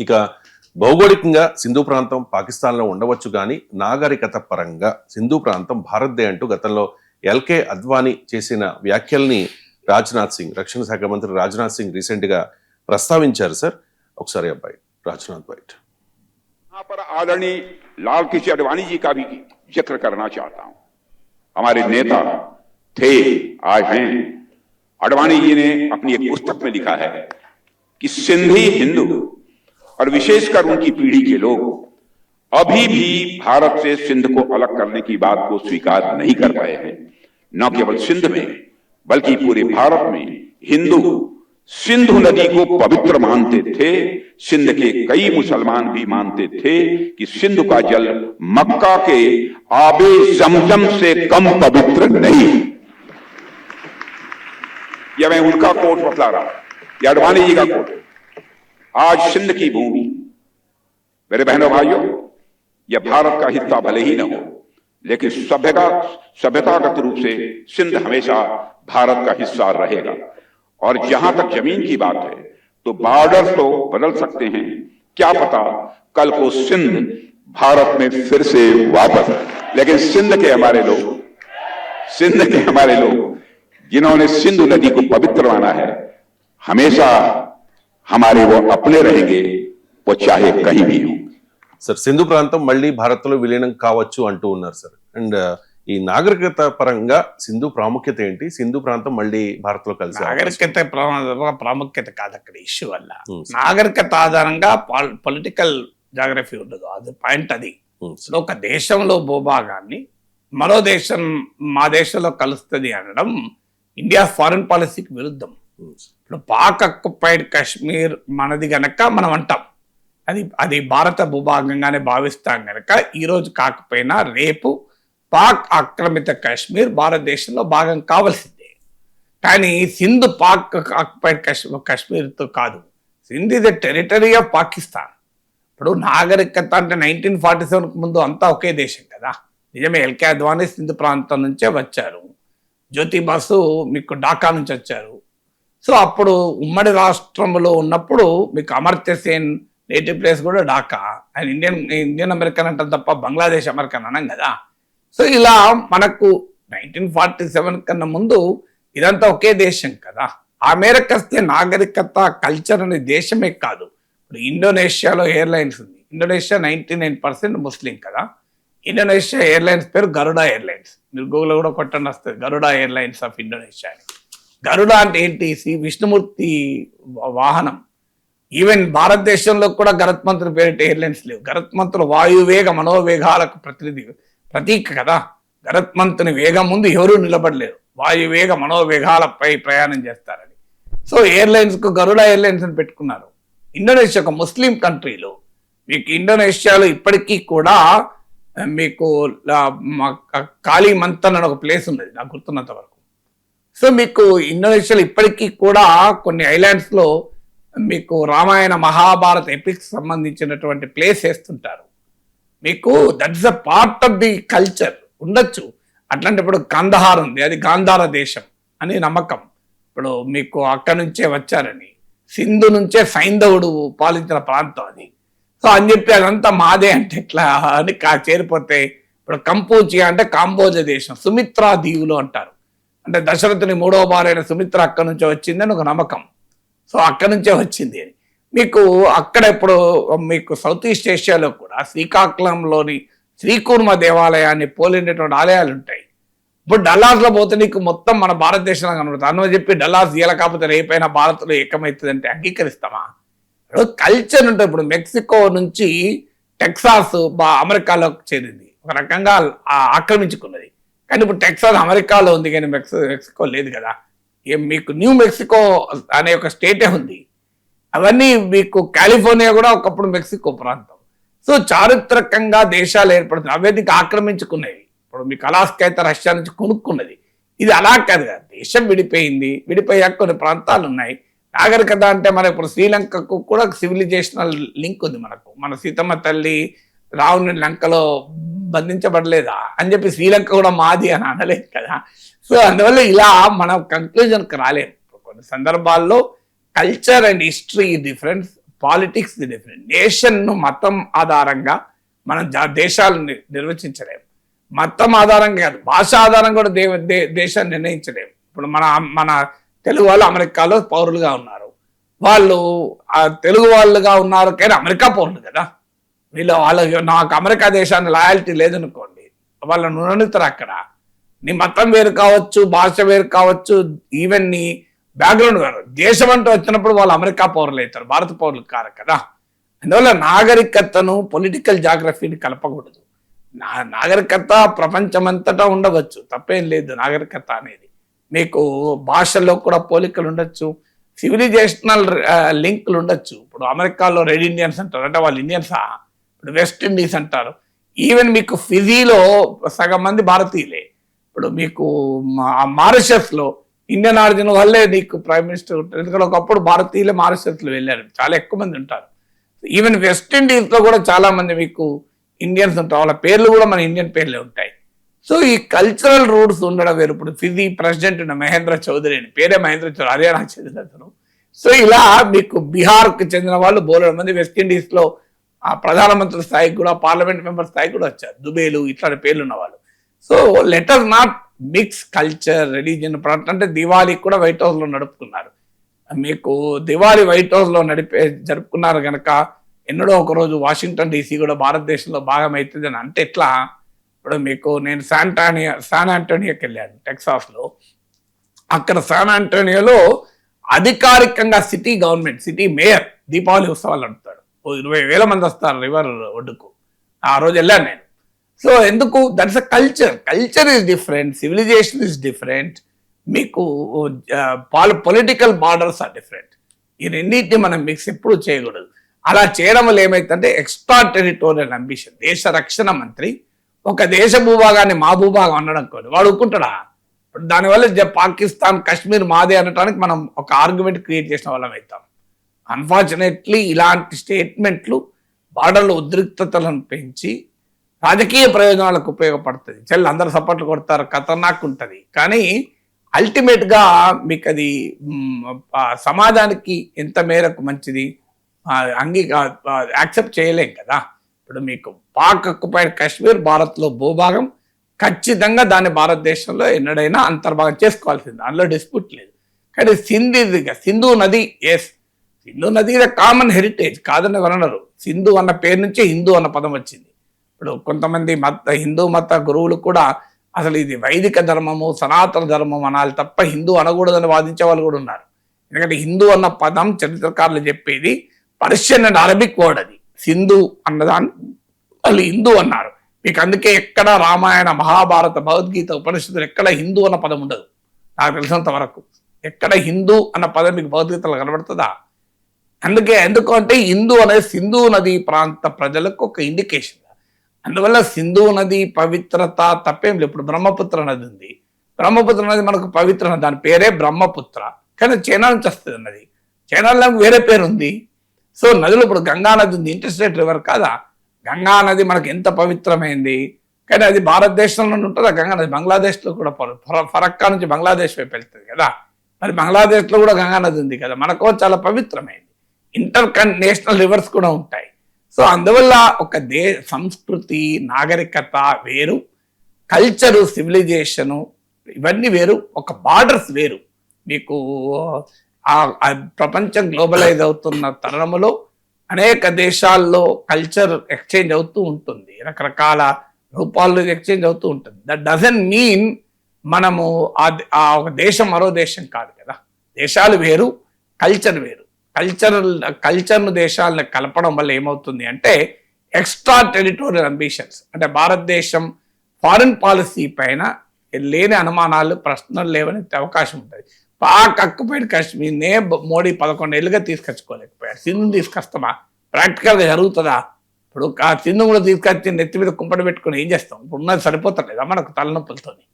ఇక భౌగోళికంగా సింధు ప్రాంతం పాకిస్తాన్లో ఉండవచ్చు కానీ నాగరికత పరంగా సింధు ప్రాంతం భారత్దే అంటూ గతంలో ఎల్కే అద్వానీ చేసిన వ్యాఖ్యల్ని రాజ్నాథ్ సింగ్ రక్షణ శాఖ మంత్రి రాజ్నాథ్ సింగ్ రీసెంట్ గా ప్రస్తావించారు సార్ ఒకసారి అబ్బాయి రాజ్నాథ్ బైట్ यहाँ पर आदरणीय लाल कृष्ण अडवाणी जी का भी जिक्र करना चाहता हूं हमारे नेता थे आज हैं अडवाणी जी ने अपनी एक पुस्तक में लिखा है कि सिंधी हिंदू और विशेषकर उनकी पीढ़ी के लोग अभी भी भारत से सिंध को अलग करने की बात को स्वीकार नहीं कर पाए हैं। न केवल सिंध में, बल्कि पूरे भारत में हिंदू सिंधु नदी को पवित्र मानते थे। सिंध के कई मुसलमान भी मानते थे कि सिंधु का जल मक्का के आबे जमजम से कम पवित्र नहीं। यह मैं उनका कोट बतला रहा हूँ। यह अडवाणी जी का कोट। आज सिंध की भूमि। मेरे बहनों भाइयों, यह भारत का हिस्सा भले ही न हो, लेकिन सभ्यता, सभ्यतागत रूप से सिंध हमेशा भारत का हिस्सा रहेगा। और जहाँ तक ज़मीन की बात है तो बॉर्डर तो बदल सकते हैं। क्या पता कल को सिंध भारत में फिर से वापस। लेकिन सिंध के हमारे लोग, सिंध के हमारे लोग, जिन्होंने सिंधु नदी को पवित्र माना है, हमेशा హమారే చాహే కహీ సార్ సింధు ప్రాంతం మళ్ళీ భారత్లో విలీనం కావచ్చు అంటూ ఉన్నారు సార్. అండ్ ఈ నాగరికత పరంగా సింధు ప్రాముఖ్యత ఏంటి? సింధు ప్రాంతం మళ్ళీ భారత్లో కలిసి నాగరికత ప్రాముఖ్యత కాదు అక్కడ ఇష్యూ వల్ల. నాగరికత ఆధారంగా పొలిటికల్ జాగ్రఫీ ఉండదు అది పాయింట్ అది. ఒక దేశంలో భూభాగాన్ని మరో దేశం మా దేశంలో కలుస్తుంది అనడం ఇండియా ఫారిన్ పాలసీకి విరుద్ధం. ఇప్పుడు పాక్ అక్యుపైడ్ కాశ్మీర్ మనది గనక మనం అంటాం. అది అది భారత భూభాగంగానే భావిస్తాం గనక ఈరోజు కాకపోయినా రేపు పాక్ ఆక్రమిత కాశ్మీర్ భారతదేశంలో భాగం కావలసిందే. కానీ సింధు పాక్ ఆక్యుపైడ్ కశ్మీర్ కాశ్మీర్తో కాదు. Sindh is the territory of Pakistan. ఇప్పుడు నాగరికత అంటే నైన్టీన్ ఫార్టీ సెవెన్ ముందు అంతా ఒకే దేశం కదా. నిజమే ఎల్కే అద్వానీ సింధు ప్రాంతం నుంచే వచ్చారు. జ్యోతి బాసు మీకు ఢాకా నుంచి వచ్చారు. సో అప్పుడు ఉమ్మడి రాష్ట్రంలో ఉన్నప్పుడు మీకు అమర్త్య సేన్ నేటివ్ ప్లేస్ కూడా ఢాకా ఆయన ఇండియన్ ఇండియన్ అమెరికన్ అంటాం తప్ప బంగ్లాదేశ్ అమెరికన్ అనం కదా. సో ఇలా మనకు నైన్టీన్ ఫార్టీ సెవెన్ కన్నా ముందు ఇదంతా ఒకే దేశం కదా. ఆ మేరకు వస్తే నాగరికత కల్చర్ అనే దేశమే కాదు. ఇప్పుడు ఇండోనేషియాలో ఎయిర్లైన్స్ ఉంది. Indonesia ninety nine percent Muslim కదా. ఇండోనేషియా ఎయిర్లైన్స్ పేరు గరుడా ఎయిర్లైన్స్. మీరు గూగుల్ కూడా కొట్టండి వస్తుంది. గరుడా ఎయిర్లైన్స్ ఆఫ్ ఇండోనేషియా అని. గరుడ అంటే ఏంటి? శ్రీ విష్ణుమూర్తి వాహనం. ఈవెన్ భారతదేశంలో కూడా గరత్మంతుల పేరిట ఎయిర్లైన్స్ లేవు. గరత్మంతులు వాయువేగ మనోవేగాలకు ప్రతినిధి ప్రతీక కదా. గరత్మంతుని వేగం ముందు ఎవరూ నిలబడలేరు. వాయువేగ మనోవేగాలపై ప్రయాణం చేస్తారని. సో ఎయిర్లైన్స్కు గరుడ ఎయిర్లైన్స్ అని పెట్టుకున్నారు. ఇండోనేషియా ఒక ముస్లిం కంట్రీలో. మీకు ఇండోనేషియాలో ఇప్పటికీ కూడా మీకు లా- మ- కాళీ మంతన్ అని ఒక ప్లేస్ ఉన్నది. నాకు గుర్తున్నంత వరకు. సో మీకు ఇండోనేషియాలో ఇప్పటికీ కూడా కొన్ని ఐలాండ్స్లో మీకు రామాయణ మహాభారత ఎపిక్స్ సంబంధించినటువంటి ప్లేస్ వేస్తుంటారు. మీకు that's a part of the culture ఉండొచ్చు. అట్లాంటి ఇప్పుడు కందహార్ ఉంది. అది గాంధార దేశం అని నమ్మకం. ఇప్పుడు మీకు అక్కడి నుంచే వచ్చారని. సింధు నుంచే సైంధవుడు పాలించిన ప్రాంతం అది. సో అని చెప్పి అదంతా మాదే అంటే ఎట్లా అని కా- చేరిపోతే ఇప్పుడు కంపోజియా అంటే కాంబోజ దేశం సుమిత్రా దీవులు అంటారు. అంటే దశరథుని మూడవ భార్య సుమిత్ర అక్కడి నుంచే వచ్చిందని ఒక నమ్మకం. సో అక్కడి నుంచే వచ్చింది అని. మీకు అక్కడ ఇప్పుడు మీకు సౌత్ ఈస్ట్ ఏషియాలో కూడా శ్రీకాకుళంలోని శ్రీకూర్మ దేవాలయాన్ని పోలినటువంటి ఆలయాలు ఉంటాయి. ఇప్పుడు డల్లాస్లో పోతే నీకు మొత్తం మన భారతదేశంలో కనబడుతుంది. అన్న చెప్పి డల్లాస్ ఇయ్యాల కాకపోతే రేపైనా భారత్లో ఏకమవుతుంది అంటే అంగీకరిస్తామా? ఇప్పుడు కల్చర్ ఉంటుంది. ఇప్పుడు మెక్సికో నుంచి టెక్సాస్ బా అమెరికాలోకి చేరింది. ఒక రకంగా ఆ- ఆక్రమించుకున్నది. కానీ ఇప్పుడు టెక్సాస్ అమెరికాలో ఉంది కానీ మెక్సికో మెక్సికో లేదు కదా. మీకు న్యూ మెక్సికో అనే ఒక స్టేటే ఉంది. అవన్నీ మీకు కాలిఫోర్నియా కూడా ఒకప్పుడు మెక్సికో ప్రాంతం. సో చారిత్రకంగా దేశాలు ఏర్పడుతున్నాయి అవన్నీ ఆక్రమించుకున్నాయి ఇప్పుడు మీకు అలాస్కా అయితే రష్యా నుంచి కొనుక్కున్నది. ఇది అలా కాదు కదా. దేశం విడిపోయింది. విడిపోయాక కొన్ని ప్రాంతాలు ఉన్నాయి. నాగరికత అంటే మన ఇప్పుడు శ్రీలంకకు కూడా సివిలైజేషనల్ లింక్ ఉంది మనకు. మన సీతమ్మ తల్లి రావుని లంకలో బంధించబడలేదా అని చెప్పి శ్రీలంక కూడా మాది అని అనలేదు కదా. సో అందువల్ల ఇలా మనం కంక్లూజన్కి రాలేము కొన్ని సందర్భాల్లో culture and history difference politics different నేషన్ను మతం ఆధారంగా మనం దేశాలను ని- నిర్వచించలేము మతం ఆధారంగా కాదు భాష ఆధారంగా కూడా దే దే- దేశాన్ని నిర్ణయించలేము ఇప్పుడు మన మన తెలుగు వాళ్ళు అమెరికాలో పౌరులుగా ఉన్నారు. వాళ్ళు తెలుగు వాళ్ళుగా ఉన్నారు కానీ అమెరికా పౌరులు కదా. వీళ్ళు వాళ్ళ నాకు అమెరికా దేశాన్ని లాయాలిటీ లేదనుకోండి వాళ్ళని ఉండనిస్తారు అక్కడ. నీ మతం వేరు కావచ్చు భాష వేరు కావచ్చు ఈవెన్ నీ బ్యాక్గ్రౌండ్ వేరు. దేశం అంటూ వచ్చినప్పుడు వాళ్ళు అమెరికా పౌరులు అవుతారు భారత పౌరులు కారు కదా. అందువల్ల నాగరికతను పొలిటికల్ జాగ్రఫీని కలపకూడదు. నా నాగరికత ప్రపంచమంతటా ఉండవచ్చు తప్పేం లేదు నాగరికత అనేది. మీకు భాషల్లో కూడా పోలికలు ఉండొచ్చు సివిలైజేషనల్ లింకులు ఉండొచ్చు. ఇప్పుడు అమెరికాలో రెడ్ ఇండియన్స్ అంటారు అంటే వాళ్ళు ఇండియన్సా ఇప్పుడు వెస్ట్ ఇండీస్ అంటారు. ఈవెన్ మీకు ఫిజీలో సగం మంది భారతీయులే. ఇప్పుడు మీకు మారిషస్లో ఇండియన్ ఆరిజిన్ వల్లే నీకు ప్రైమ్ మినిస్టర్ ఉంటారు. ఎందుకంటే ఒకప్పుడు భారతీయులే మారిషస్లో వెళ్ళారు. చాలా ఎక్కువ మంది ఉంటారు. ఈవెన్ వెస్ట్ ఇండీస్లో కూడా చాలా మంది మీకు ఇండియన్స్ ఉంటారు. వాళ్ళ పేర్లు కూడా మన ఇండియన్ పేర్లే ఉంటాయి. సో ఈ కల్చరల్ రూట్స్ ఉండడం వేరు. ఇప్పుడు ఫిజీ ప్రెసిడెంట్ ఉన్న మహేంద్ర చౌదరి అని పేరే మహేంద్ర చౌదరి హర్యానా చెందిన అతను. సో ఇలా మీకు బీహార్కి చెందిన వాళ్ళు బోలెడు మంది వెస్ట్ ఇండీస్లో ఆ ప్రధానమంత్రి స్థాయికి కూడా పార్లమెంట్ మెంబర్ స్థాయికి కూడా వచ్చారు. దుబేలు ఇట్లాంటి పేర్లు ఉన్నవాళ్ళు. So letter not mix culture religion అంటే దివాళీకి కూడా వైట్ హౌస్లో నడుపుకున్నారు. మీకు దివాళీ వైట్ హౌస్లో నడిపే జరుపుకున్నారు కనుక ఎన్నడో ఒకరోజు వాషింగ్టన్ డీసీ కూడా భారతదేశంలో భాగం అవుతుంది అని అంటే ఎట్లా? ఇప్పుడు మీకు నేను శాంటానియా శాన్ ఆంటోనియోకి వెళ్ళాను టెక్సాస్లో. అక్కడ శాన్ ఆంటోనియోలో అధికారికంగా city government city mayor Deepavali ఉత్సవాలు నడుపుతాడు. ఓ ఇరవై వేల మంది వస్తారు రివర్ ఒడ్డుకు. ఆ రోజు వెళ్ళాను నేను. సో ఎందుకు? That's a culture culture is different civilization is different మీకు పొలిటికల్ బార్డర్స్ ఆర్ డిఫరెంట్ ఈ రెండింటిని మనం మిక్స్ ఎప్పుడు చేయకూడదు. అలా చేయడం వల్ల ఏమైతుందంటే ఎక్స్ట్రా టెరిటోరియల్ అంబిషన్ దేశ రక్షణ మంత్రి ఒక దేశ భూభాగాన్ని మా భూభాగం అనడం కోడు వాడు ఒప్పుకుంటాడా దానివల్ల జ- పాకిస్తాన్ కాశ్మీర్ మాదే అనడానికి మనం ఒక ఆర్గ్యుమెంట్ క్రియేట్ చేసిన వాళ్ళం అవుతాం. అన్ఫార్చునేట్లీ ఇలాంటి స్టేట్మెంట్లు బార్డర్లో ఉద్రిక్తతలను పెంచి రాజకీయ ప్రయోజనాలకు ఉపయోగపడుతుంది. చెల్లి అందరు సపోర్ట్లు కొడతారు. ఖతర్నాక్ ఉంటుంది. కానీ అల్టిమేట్గా మీకు అది సమాజానికి ఎంత మేరకు మంచిది? ఆ, యాక్సెప్ట్ చేయలేం కదా. ఇప్పుడు మీకు పాక్ అక్యుపైడ్ కాశ్మీర్ భారత్లో భూభాగం. ఖచ్చితంగా దాన్ని భారతదేశంలో ఎన్నడైనా అంతర్భాగం చేసుకోవాల్సింది. అందులో డిస్ప్యూట్ లేదు. కానీ సింధు ఇది సింధు నది ఎస్ సింధు నది ఇది కామన్ హెరిటేజ్ కాదని అనరు సింధు అన్న పేరు నుంచే హిందూ అన్న పదం వచ్చింది. ఇప్పుడు కొంతమంది మత హిందూ మత గురువులు కూడా అసలు ఇది వైదిక ధర్మము సనాతన ధర్మం అనాలి తప్ప హిందూ అనకూడదని వాదించే వాళ్ళు కూడా ఉన్నారు. ఎందుకంటే హిందూ అన్న పదం చరిత్రకారులు చెప్పేది పర్షియన్ అండ్ అరబిక్ వర్డ్ అది. సింధు అన్నదాన్ని వాళ్ళు హిందూ అన్నారు. మీకు అందుకే ఎక్కడ రామాయణ మహాభారత భగవద్గీత ఉపనిషత్తులు ఎక్కడ హిందూ అన్న పదం ఉండదు. నాకు తెలిసినంత వరకు. ఎక్కడ హిందూ అన్న పదం మీకు భగవద్గీతలో కనబడుతుందా? అందుకే ఎందుకు అంటే హిందూ అనేది సింధు నది ప్రాంత ప్రజలకు ఒక ఇండికేషన్ అందువల్ల సింధు నది పవిత్రత తప్పేం లేదు. ఇప్పుడు బ్రహ్మపుత్ర నది ఉంది. బ్రహ్మపుత్ర నది మనకు పవిత్ర నది. దాని పేరే బ్రహ్మపుత్ర. కానీ చైనా నుంచి వస్తుంది నది. చైనాలో వేరే పేరు ఉంది. సో నదులు ఇప్పుడు గంగా నది ఉంది. ఇంటర్స్టేట్ రివర్ కాదా? గంగా నది మనకు ఎంత పవిత్రమైంది? కానీ అది భారతదేశంలో ఉంటుందా. గంగా నది బంగ్లాదేశ్లో కూడా ఫరక్కా నుంచి బంగ్లాదేశ్ వైపు వెళ్తుంది కదా. మరి బంగ్లాదేశ్లో కూడా గంగా నది ఉంది కదా. మనకు చాలా పవిత్రమైంది. ఇంటర్ నేషనల్ రివర్స్ కూడా ఉంటాయి. సో అందువల్ల ఒక దే సంస్కృతి నాగరికత వేరు కల్చరు సివిలైజేషను ఇవన్నీ వేరు ఒక బార్డర్స్ వేరు. మీకు ఆ- ప్రపంచం గ్లోబలైజ్ అవుతున్న తరుణంలో అనేక దేశాల్లో కల్చర్ ఎక్స్చేంజ్ అవుతూ ఉంటుంది. రకరకాల రూపాల్లో ఎక్స్చేంజ్ అవుతూ ఉంటుంది. దట్ డజన్ మీన్ మనము ఆ ద- ఆ ఒక దేశం మరో దేశం కాదు కదా. దేశాలు వేరు కల్చర్ వేరు. కల్చరల్ కల్చర్ను దేశాలను కలపడం వల్ల ఏమవుతుంది అంటే ఎక్స్ట్రా టెరిటోరియల్ అంబిషన్స్ అంటే భారతదేశం ఫారిన్ పాలసీ పైన లేని అనుమానాలు ప్రశ్నలు లేవని అవకాశం ఉంటుంది. పాక్ అక్కుపోయిన కాశ్మీర్నే నే మోడీ పదకొండేళ్ళుగా తీసుకొచ్చుకోలేకపోయాడు. సింధు తీసుకొస్తామా? ప్రాక్టికల్గా జరుగుతుందా? ఇప్పుడు ఆ సింధు కూడా తీసుకొచ్చి నెత్తి మీద కుంపటి పెట్టుకుని ఏం చేస్తాం? ఇప్పుడు ఉన్నది సరిపోతలేదా మనకు తలనొప్పులతోని?